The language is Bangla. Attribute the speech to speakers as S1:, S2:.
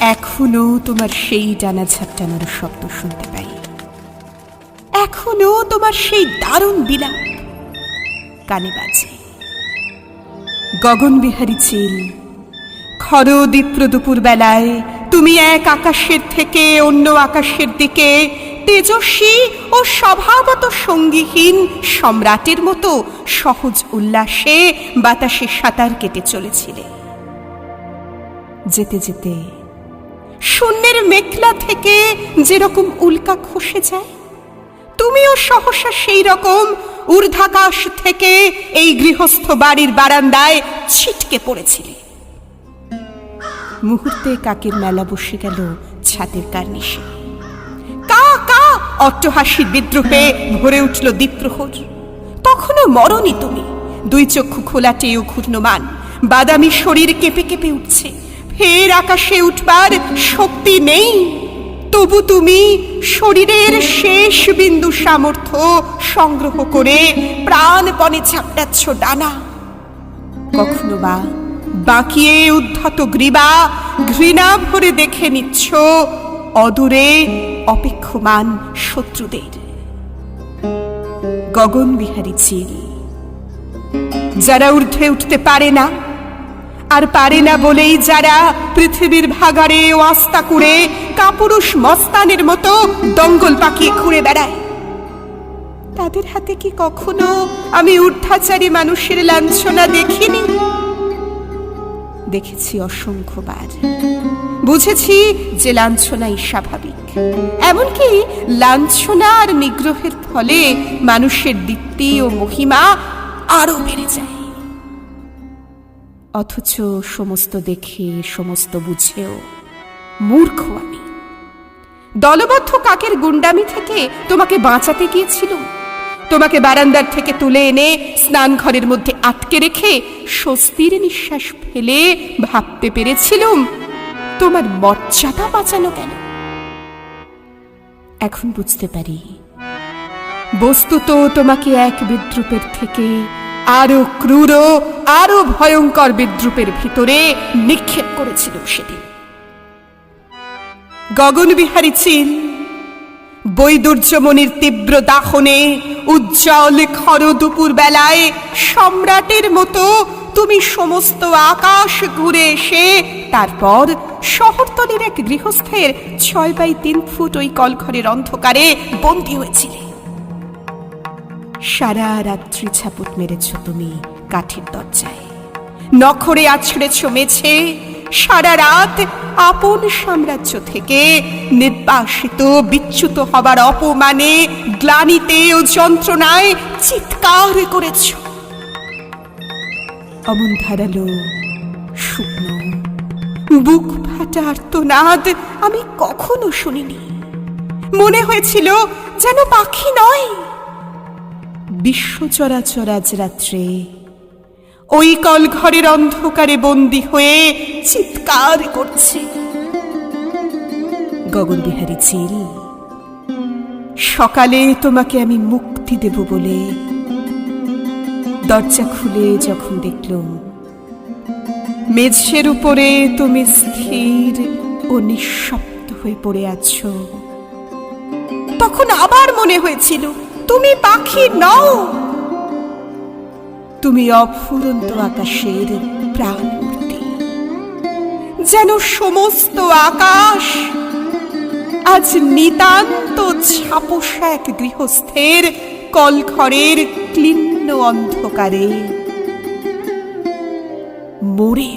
S1: এখনও তোমার সেই ডানা ঝাপটানোর শব্দ শুনতে পাই। এখনও তোমার সেই দারুণ বিলাপ। কানে বাজে। গগনবিহারী চিল, খর দীপ্র দুপুর বেলায় তুমি এক আকাশের থেকে অন্য আকাশের দিকে তেজস্বী ও স্বভাবত সঙ্গীহীন সম্রাটের মতো সহজ উল্লাসে বাতাসে সাঁতার কেটে চলেছিলে। যেতে যেতে শূন্যের মেঘলা থেকে যেরকম উল্কা খসে যায়, তুমিও সহসা সেই রকম ঊর্ধ্বাকাশ থেকে এই গৃহস্থ বাড়ির বারান্দায় ছিটকে পড়েছিলে। মুহূর্তে কাকের মেলা বসে গেল ছাদের কার্নিশে। কা কা, অট্টহাসির বিদ্রুপে ভরে উঠল দ্বীপ্রহর। তখনও মরনি তুমি, দুই চক্ষু খোলাটে ঘূর্ণমান, বাদামি শরীর কেঁপে কেঁপে উঠছে। ফের আকাশে উঠবার শক্তি নেই। তবু তুমি শরীরের শেষ বিন্দু সামর্থ্য সংগ্রহ করে প্রাণপণে ঝাপটাচ্ছ ডানা। কখনো বা বাঁকিয়ে উদ্ধত গ্রীবা ঘৃণা ভরে দেখে নিচ্ছ অদূরে অপেক্ষমান শত্রুদের। গগন বিহারী চিল যারা ঊর্ধ্বে উঠতে পারে না আর পারে না বলেই যারা পৃথিবীর ভাগাড়ে ও আস্তা কুড়ে কাপুরুষ মস্তানের মতো দঙ্গল পাকিয়ে ঘুরে বেড়ায়। তাদের হাতে কি কখনো আমি ঊর্ধ্বাচারী মানুষের লাঞ্ছনা দেখিনি? দেখেছি অসংখ্যবার। বুঝেছি যে লাঞ্ছনাই স্বাভাবিক। এমনকি লাঞ্ছনা আর নিগ্রহের ফলে মানুষের দীপ্তি ও মহিমা আরও বেড়ে যায়। অথচ সমস্ত দেখে, সমস্ত বুঝেও। মূর্খ আমি। দলবদ্ধ কাকের গুন্ডামি থেকে তোমাকে বাঁচাতে গিয়েছিলুম। তোমাকে বারান্দার থেকে তুলে এনে স্নান ঘরের মধ্যে আটকে রেখে স্বস্তির নিঃশ্বাস ফেলে ভাবতে পেরেছিলুম, তোমার মর্যাদা বাঁচানো কেন? এখন বুঝতে পারি। বস্তুত তোমাকে এক বিদ্রুপের থেকে আরও ক্রূর, আরও ভয়ঙ্কর বিদ্রুপের ভিতরে নিক্ষেপ করেছিল সেদিন গগনবিহারী চিল বৈদুর্যমণির তীব্র দাহনে উজ্জ্বল খর দুপুর বেলায় সম্রাটের মতো তুমি সমস্ত আকাশ ঘুরে এসে তারপর শহরতলির এক গৃহস্থের ছয় বাই তিন ফুট ওই কলঘরের অন্ধকারে বন্দী হয়েছিলে। সারা রাত্রি ছাপুট মেরেছ তুমি কাঠের দরজায়। নখরে আছড়েছ মেছে সারা রাত আপন সাম্রাজ্য থেকে নির্বাসিত, বিচ্যুত হবার অপমানে, গ্লানিতে ও যন্ত্রণায় চিৎকার করেছ। অমন ধারালো, শুকনো, বুক ফাটা আর্তনাদ আমি কখনো শুনিনি। মনে হয়েছিল যেন পাখি নয়। বিশ্ব চরাচর আজ রাত্রে, ওই কল ঘরের অন্ধকারে বন্দি হয়ে চিৎকার করছে। গগনবিহারী চিল সকালে তোমাকে আমি মুক্তি দেব বলে দরজা খুলে যখন দেখলুম, মেঝের উপরে তুমি স্থির ও নিঃশব্দ হয়ে পড়ে আছো। তখন আবার মনে হয়েছিল তুমি পাখি নও। তুমি অফুরন্ত আকাশের প্রাণমূর্তি। যেন সমস্ত আকাশ আজ নিতান্ত ছাপোষা এক গৃহস্থের কলঘরের ক্লিন্ন অন্ধকারে মরে